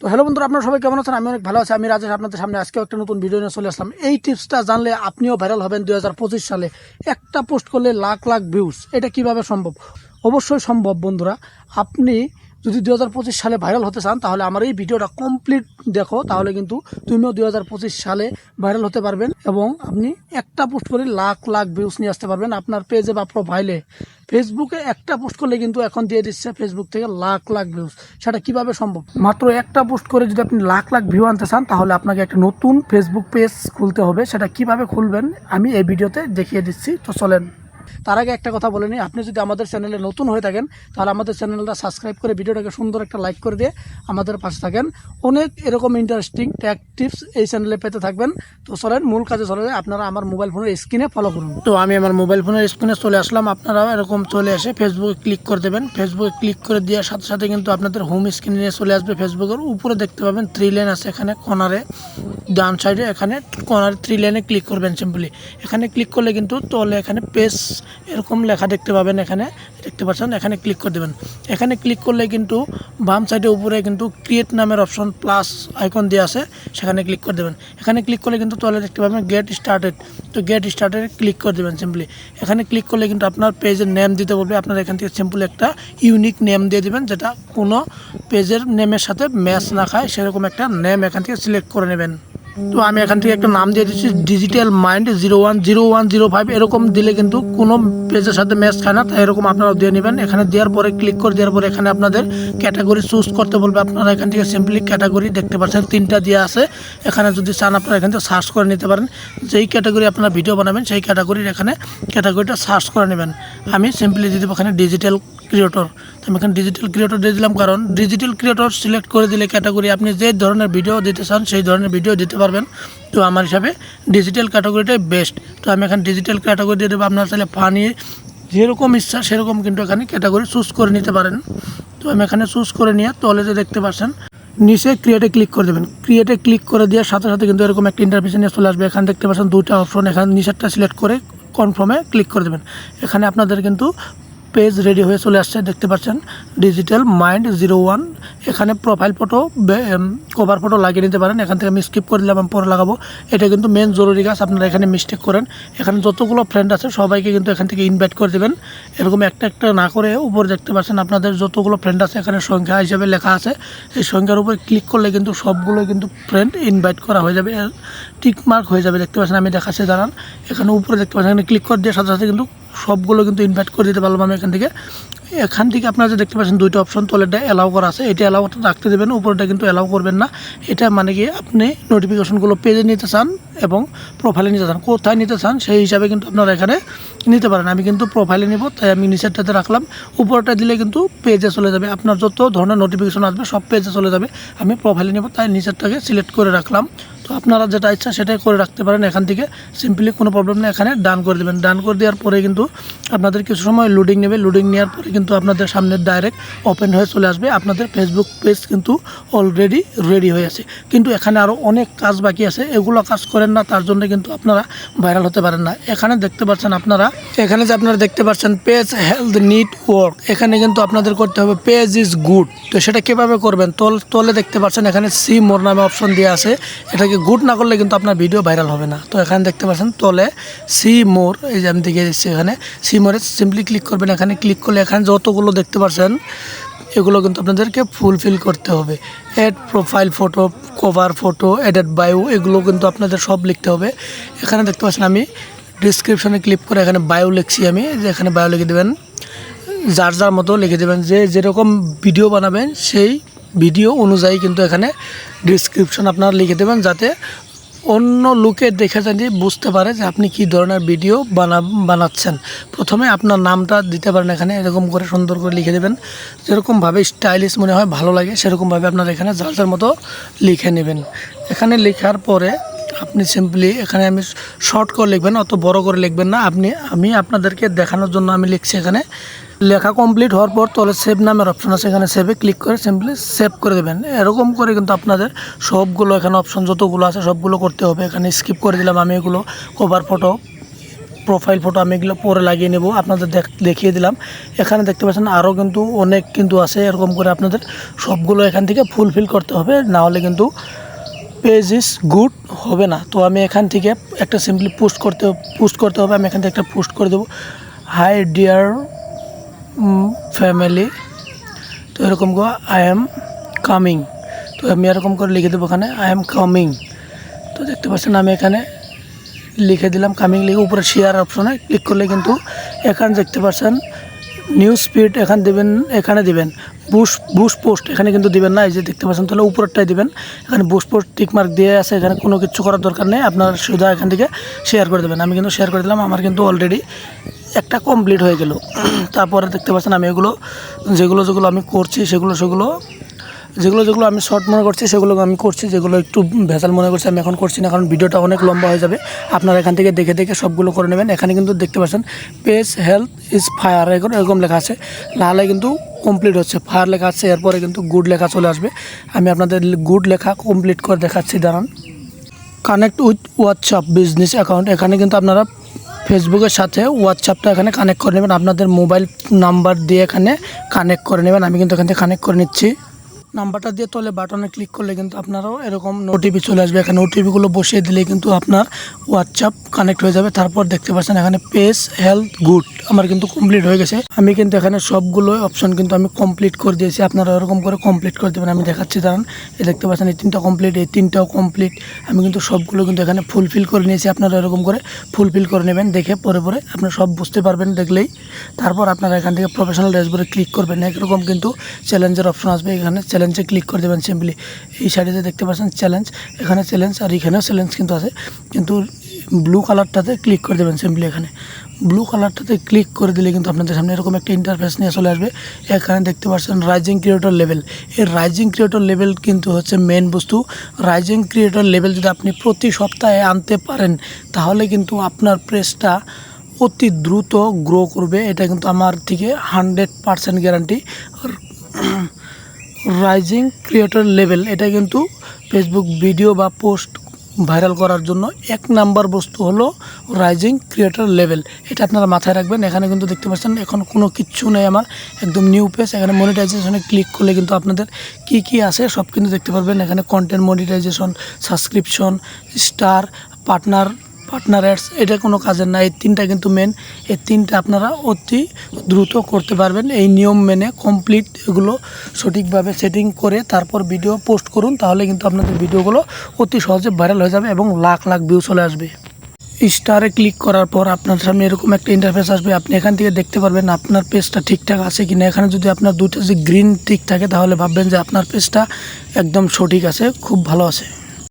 তো হ্যালো বন্ধুরা, আপনারা সবাই কেমন আছেন? আমি অনেক ভালো আছি। আমি রাজেশ, আপনাদের সামনে আজকেও একটা নতুন ভিডিও নিয়ে চলে আসলাম। এই টিপসটা জানলে আপনিও ভাইরাল হবেন দু হাজার পঁচিশ সালে। একটা পোস্ট করলে লাখ লাখ ভিউজ এটা কীভাবে সম্ভব? অবশ্যই সম্ভব বন্ধুরা। আপনি যদি দু হাজার পঁচিশ সালে ভাইরাল হতে চান, তাহলে আমার এই ভিডিওটা কমপ্লিট দেখো, তাহলে কিন্তু তুমিও দু হাজার পঁচিশ সালে ভাইরাল হতে পারবেন এবং আপনি একটা পোস্ট করে লাখ লাখ ভিউজ নিয়ে আসতে পারবেন আপনার পেজে বা প্রোফাইলে ফেসবুকে একটা পোস্ট করলে কিন্তু এখন দিয়ে দিচ্ছে ফেসবুক থেকে লাখ লাখ ভিউজ সেটা কীভাবে সম্ভব? মাত্র একটা পোস্ট করে যদি আপনি লাখ লাখ ভিউ আনতে চান, তাহলে আপনাকে একটা নতুন ফেসবুক পেজ খুলতে হবে। সেটা কীভাবে খুলবেন, আমি এই ভিডিওতে দেখিয়ে দিচ্ছি। তো চলেন। তার আগে একটা কথা বলে নিই। আপনি যদি আমাদের চ্যানেলে নতুন হয়ে থাকেন, তাহলে আমাদের চ্যানেলটা সাবস্ক্রাইব করে ভিডিওটাকে সুন্দর একটা লাইক করে দিয়ে আমাদের পাশে থাকেন। অনেক এরকম ইন্টারেস্টিং ট্যাক টিপস এই চ্যানেলে পেতে থাকবেন। তো চলেন, মূল কাজে চলে যায় আপনারা আমার মোবাইল ফোনের স্ক্রিনে ফলো করুন। তো আমি আমার মোবাইল ফোনের স্ক্রিনে চলে আসলাম। আপনারাও এরকম চলে এসে ফেসবুকে ক্লিক করে দেবেন। ফেসবুকে ক্লিক করে দেওয়ার সাথে সাথে কিন্তু আপনাদের হোম স্ক্রিনে চলে আসবে ফেসবুকের উপরে দেখতে পাবেন থ্রি লাইন আছে এখানে কর্নারে ডান সাইডে এখানে কর্নারে থ্রি লাইনে ক্লিক করবেন সিম্পলি এখানে ক্লিক করলে কিন্তু তলে এখানে পেজ এরকম লেখা দেখতে পাবেন এখানে, দেখতে পাচ্ছেন? এখানে ক্লিক করে দেবেন। এখানে ক্লিক করলে কিন্তু বাম সাইডে উপরে কিন্তু ক্রিয়েট নামের অপশন প্লাস আইকন দেওয়া আছে, সেখানে ক্লিক করে দেবেন। এখানে ক্লিক করলে কিন্তু তলে দেখতে পাবেন গেট স্টার্টেড তো গেট স্টার্টেড ক্লিক করে দেবেন সিম্পলি এখানে ক্লিক করলে কিন্তু আপনার পেজের নেম দিতে বলবে। আপনার এখান থেকে সিম্পল একটা ইউনিক নেম দিয়ে দিবেন, যেটা কোনো পেজের নেমের সাথে ম্যাচ না খায়, সেরকম একটা নেম এখান থেকে সিলেক্ট করে নেবেন। তো আমি এখান থেকে একটা নাম দিয়ে দিচ্ছি digital mind zero one zero one zero five এরকম দিলে কিন্তু কোনো পেজের সাথে ম্যাচ খায় না, তাই এরকম আপনারাও দিয়ে নেবেন। এখানে দেওয়ার পরে ক্লিক করে দেওয়ার পরে এখানে আপনাদের ক্যাটাগরি চুজ করতে বলবে। আপনারা এখান থেকে সিম্পলি ক্যাটাগরি দেখতে পাচ্ছেন, তিনটা দেওয়া আছে। এখানে যদি চান আপনারা এখান থেকে সার্চ করে নিতে পারেন। যেই ক্যাটাগরি আপনারা ভিডিও বানাবেন, সেই ক্যাটাগরির এখানে ক্যাটাগরিটা সার্চ করে নেবেন। আমি সিম্পলি দিয়ে দেবো এখানে ডিজিটাল ক্রিয়েটর তো আমি এখানে ডিজিটাল ক্রিয়েটর দিয়ে দিলাম, কারণ ডিজিটাল ক্রিয়েটর সিলেক্ট করে দিলে ক্যাটাগরি আপনি যে ধরনের ভিডিও দিতে চান, সেই ধরনের ভিডিও দিতে পারবেন। তো আমার হিসাবে ডিজিটাল ক্যাটাগরিটাই বেস্ট তো আমি এখানে ডিজিটাল ক্যাটাগরি দিয়ে দেবো। আপনার তাহলে ফানি যেরকম ইচ্ছা সেরকম কিন্তু এখানে ক্যাটাগরি চুজ করে নিতে পারেন। তো আমি এখানে চুজ করে নিয়ে তলেতে দেখতে পাচ্ছেন, নিচে ক্রিয়েটে ক্লিক করে দেবেন। ক্রিয়েটে ক্লিক করে দেওয়ার সাথে সাথে কিন্তু এরকম একটা ইন্টারফেস নিয়ে চলে আসবে। এখানে দেখতে পাচ্ছেন দুটা অপশন এখানে নিচেরটা সিলেক্ট করে কনফার্মে ক্লিক করে দেবেন। এখানে আপনাদের কিন্তু পেজ রেডি হয়ে চলে আসছে, দেখতে পাচ্ছেন? ডিজিটাল মাইন্ড জিরো ওয়ান এখানে প্রোফাইল ফটো কভার ফটো লাগিয়ে নিতে পারেন। এখান থেকে আমি স্কিপ করে দিলাম, আমি পরে লাগাবো। এটা কিন্তু মেন জরুরি কাজ, আপনারা এখানে মিস্টেক করেন। এখানে যতগুলো ফ্রেন্ড আছে, সবাইকে কিন্তু এখান থেকে ইনভাইট করে দেবেন। এরকম একটা একটা না করে উপরে দেখতে পাচ্ছেন, আপনাদের যতগুলো ফ্রেন্ড আছে, এখানে সংখ্যা হিসেবে লেখা আছে। এই সংখ্যার উপরে ক্লিক করলে কিন্তু সবগুলো কিন্তু ফ্রেন্ড ইনভাইট করা হয়ে যাবে। টিক মার্ক হয়ে যাবে, দেখতে পাচ্ছেন, আমি দেখাচ্ছি, দাঁড়ান। এখানে উপরে দেখতে পাচ্ছেন, এখানে ক্লিক করে দিয়ে সাথে সাথে কিন্তু সবগুলো কিন্তু ইনভাইট করে দিতে পারলাম আমি এখান থেকে। এখান থেকে আপনারা যে দেখতে পাচ্ছেন দুইটা অপশন তলেরটা অ্যালাউ করা আছে। এটা অ্যালাউটা রাখতে দেবেন উপরেটা কিন্তু অ্যালাউ করবেন না। এটা মানে কি আপনি নোটিফিকেশনগুলো পেজে নিতে চান এবং প্রোফাইলে নিতে চান। কোথায় নিতে চান সেই হিসাবে কিন্তু আপনারা এখানে নিতে পারেন। আমি কিন্তু প্রোফাইলে নিব, তাই আমি নিচেরটাতে রাখলাম। উপরটা দিলে কিন্তু পেজে চলে যাবে। আপনার যত ধরনের নোটিফিকেশন আসবে, সব পেজে চলে যাবে। আমি প্রোফাইলে নিব, তাই নিচেরটাকে সিলেক্ট করে রাখলাম। তো আপনারা যেটা ইচ্ছা সেটাই করে রাখতে পারেন এখান থেকে। সিম্পলি কোনো প্রবলেম নেই, এখানে ডান করে দেবেন। ডান করে দেওয়ার পরে কিন্তু আপনাদের কিছু সময় লোডিং নেবে। লোডিং নেওয়ার পরে কিন্তু আপনাদের সামনে ডাইরেক্ট ওপেন হয়ে চলে আসবে। আপনাদের ফেসবুক পেজ কিন্তু অলরেডি রেডি হয়ে আছে। কিন্তু এখানে আরও অনেক কাজ বাকি আছে। এগুলো কাজ করেন না, তার জন্য কিন্তু আপনারা ভাইরাল হতে পারেন না। এখানে দেখতে পাচ্ছেন আপনারা, এখানে যে আপনারা দেখতে পাচ্ছেন পেজ হেলথ নিট ওয়ার্ক এখানে কিন্তু আপনাদের করতে হবে পেজ ইজ গুড তো সেটা কীভাবে করবেন? তল, তলে দেখতে পাচ্ছেন এখানে সি মোর নামে অপশন দেওয়া আছে। এটাকে গুড না করলে কিন্তু আপনার ভিডিও ভাইরাল হবে না। তো এখানে দেখতে পাচ্ছেন তলে সি মোর এই যে আমি দেখে এখানে। সি মোরে সিম্পলি ক্লিক করবেন। এখানে ক্লিক করলে এখানে যতগুলো দেখতে পাচ্ছেন এগুলো কিন্তু আপনাদেরকে ফুলফিল করতে হবে। Add profile photo cover photo added bio এগুলো কিন্তু আপনাদের সব লিখতে হবে। এখানে দেখতে পাচ্ছেন আমি ডিসক্রিপশনে ক্লিক করে এখানে বায়ো লিখছি আমি, যে এখানে বায়ো লিখে দেবেন। যার যার মতো লিখে দেবেন, যে যেরকম ভিডিও বানাবেন সেই ভিডিও অনুযায়ী কিন্তু এখানে ডিসক্রিপশন আপনারা লিখে দেবেন, যাতে অন্য লোকে দেখে যদি বুঝতে পারে যে আপনি কি ধরনের ভিডিও বানা বানাচ্ছেন। প্রথমে আপনার নামটা দিতে পারেন এখানে, এরকম করে সুন্দর করে লিখে দেবেন। যেরকমভাবে স্টাইলিশ মনে হয়, ভালো লাগে, সেরকমভাবে আপনার এখানে যার মতো লিখে নেবেন। এখানে লেখার পরে আপনি সিম্পলি এখানে আমি শর্ট করে লিখবেন, অত বড় করে লিখবেন না। আপনি, আমি আপনাদেরকে দেখানোর জন্য আমি লিখছি এখানে। লেখা কমপ্লিট হওয়ার পর তলে সেভ নামের অপশন আছে। এখানে সেভে ক্লিক করে সিম্পলি সেভ করে দেবেন। এরকম করে কিন্তু আপনাদের সবগুলো এখানে অপশন যতগুলো আছে সবগুলো করতে হবে। এখানে স্কিপ করে দিলাম আমি এগুলো। কভার ফটো প্রোফাইল ফটো আমি এগুলো পরে লাগিয়ে নেব। আপনাদের দেখ- দেখিয়ে দিলাম। এখানে দেখতে পাচ্ছেন আরও কিন্তু অনেক কিন্তু আছে। এরকম করে আপনাদের সবগুলো এখান থেকে ফুলফিল করতে হবে। না হলে কিন্তু পেজ ইজ গুড হবে না। তো আমি এখান থেকে একটা সিম্পলি পোস্ট করতে পোস্ট করতে হবে। আমি এখান থেকে একটা পোস্ট করে দেবো। হাই ডিয়ার ফ্যামিলি তো এরকম করে আই এম কামিং তো আমি এরকম করে লিখে দেবো এখানে আই এম কামিং তো দেখতে পাচ্ছেন আমি এখানে লিখে দিলাম। কামিং লিখে উপরে শেয়ার অপশনে ক্লিক করলে কিন্তু এখানে দেখতে পাচ্ছেন নিউজ স্পিড এখানে দেবেন এখানে দেবেন। বুশ বুশ পোস্ট এখানে কিন্তু দিবেন না, এই যে দেখতে পাচ্ছেন, তাহলে উপরেরটাই দিবেন। এখানে বুশ পোস্ট টিকমার্ক দিয়ে আছে, এখানে কোনো কিছু করার দরকার নেই, আপনার সুবিধা এখান থেকে শেয়ার করে দেবেন। আমি কিন্তু শেয়ার করে দিলাম, আমার কিন্তু অলরেডি একটা কমপ্লিট হয়ে গেল। তারপরে দেখতে পাচ্ছেন, আমি এগুলো, যেগুলো যেগুলো আমি করছি, সেগুলো সেগুলো যেগুলো যেগুলো আমি শর্ট মনে করছি সেগুলো আমি করছি, যেগুলো একটু ভেজাল মনে করছি, আমি এখন করছি না, কারণ ভিডিওটা অনেক লম্বা হয়ে যাবে। আপনারা এখান থেকে দেখে দেখে সবগুলো করে নেবেন। এখানে কিন্তু দেখতে পাচ্ছেন পেজ হেলথ ইজ ফায়ার এরকম এরকম লেখা আছে। নাহলে কিন্তু কমপ্লিট হচ্ছে। ফায়ার লেখা আছে, এরপরে কিন্তু গুড লেখা চলে আসবে। আমি আপনাদের গুড লেখা কমপ্লিট করে দেখাচ্ছি, দাঁড়ান। Connect with WhatsApp business account এখানে কিন্তু আপনারা ফেসবুকের সাথে হোয়াটসঅ্যাপটা এখানে কানেক্ট করে নেবেন। আপনাদের মোবাইল নাম্বার দিয়ে এখানে কানেক্ট করে নেবেন। আমি কিন্তু এখান থেকে কানেক্ট করে নিচ্ছি। নাম্বারটা দিয়ে তলে বাটনে ক্লিক করলে কিন্তু আপনারও এরকম ওটিপি চলে আসবে। এখানে ওটিপিগুলো বসিয়ে দিলে কিন্তু আপনার হোয়াটসঅ্যাপ কানেক্ট হয়ে যাবে। তারপর দেখতে পাচ্ছেন এখানে পেস হেলথ গুড আমার কিন্তু কমপ্লিট হয়ে গেছে। আমি কিন্তু এখানে সবগুলো অপশন কিন্তু আমি কমপ্লিট করে দিয়েছি। আপনারা এরকম করে কমপ্লিট করে দেবেন। আমি দেখাচ্ছি, দাঁড়ান। এই দেখতে পাচ্ছেন, এই তিনটা কমপ্লিট এই তিনটাও কমপ্লিট আমি কিন্তু সবগুলো কিন্তু এখানে ফুলফিল করে নিয়েছি। আপনারা এরকম করে ফুলফিল করে নেবেন। দেখে পরে পরে আপনারা সব বুঝতে পারবেন দেখলেই। তারপর আপনারা এখান থেকে প্রফেশনাল ড্যাশবোর্ডে ক্লিক করবেন। এরকম কিন্তু চ্যালেঞ্জের অপশন আসবে। এখানে চ্যালেঞ্জে ক্লিক করে দেবেন সিম্পলি এই সাইডে দেখতে পাচ্ছেন চ্যালেঞ্জ এখানে চ্যালেঞ্জ আর এখানেও চ্যালেঞ্জ কিন্তু আছে। কিন্তু ব্লু কালারটাতে ক্লিক করে দেবেন সিম্পলি এখানে। ব্লু কালারটাতে ক্লিক করে দিলে কিন্তু আপনাদের সামনে এরকম একটা ইন্টারফেস নিয়ে চলে আসবে। এখানে দেখতে পাচ্ছেন রাইজিং ক্রিয়েটর লেভেল এই রাইজিং ক্রিয়েটর লেভেল কিন্তু হচ্ছে মেন বস্তু। রাইজিং ক্রিয়েটর লেভেল যদি আপনি প্রতি সপ্তাহে আনতে পারেন, তাহলে কিন্তু আপনার প্রেসটা অতি দ্রুত গ্রো করবে। এটা কিন্তু আমার থেকে hundred percent guarantee rising creator level এটা কিন্তু ফেসবুক ভিডিও বা পোস্ট ভাইরাল করার জন্য এক নাম্বার বস্তু হলো রাইজিং ক্রিয়েটর লেভেল এটা আপনারা মাথায় রাখবেন, এখানে কিন্তু দেখতে পাচ্ছেন এখন কোনো কিচ্ছু নেই আমার, একদম নিউ পেজ এখানে মনিটাইজেশনে ক্লিক করলে কিন্তু আপনাদের কি কি আছে সব কিন্তু দেখতে পারবেন। এখানে content monetisation subscription star partner partner ads এটা কোনো কাজের না। এই তিনটা কিন্তু মেন এই তিনটা আপনারা অতি দ্রুত করতে পারবেন। এই নিয়ম মেনে কমপ্লিট এগুলো সঠিকভাবে সেটিং করে তারপর ভিডিও পোস্ট করুন, তাহলে কিন্তু আপনাদের ভিডিওগুলো অতি সহজে ভাইরাল হয়ে যাবে এবং লাখ লাখ ভিউ চলে আসবে। স্টারে ক্লিক করার পর আপনার সামনে এরকম একটা ইন্টারফেস আসবে। আপনি এখান থেকে দেখতে পারবেন আপনার পেজটা ঠিকঠাক আছে কি না এখানে যদি আপনার দুটো যে গ্রিন টিক থাকে, তাহলে ভাববেন যে আপনার পেজটা একদম সঠিক আছে, খুব ভালো আছে।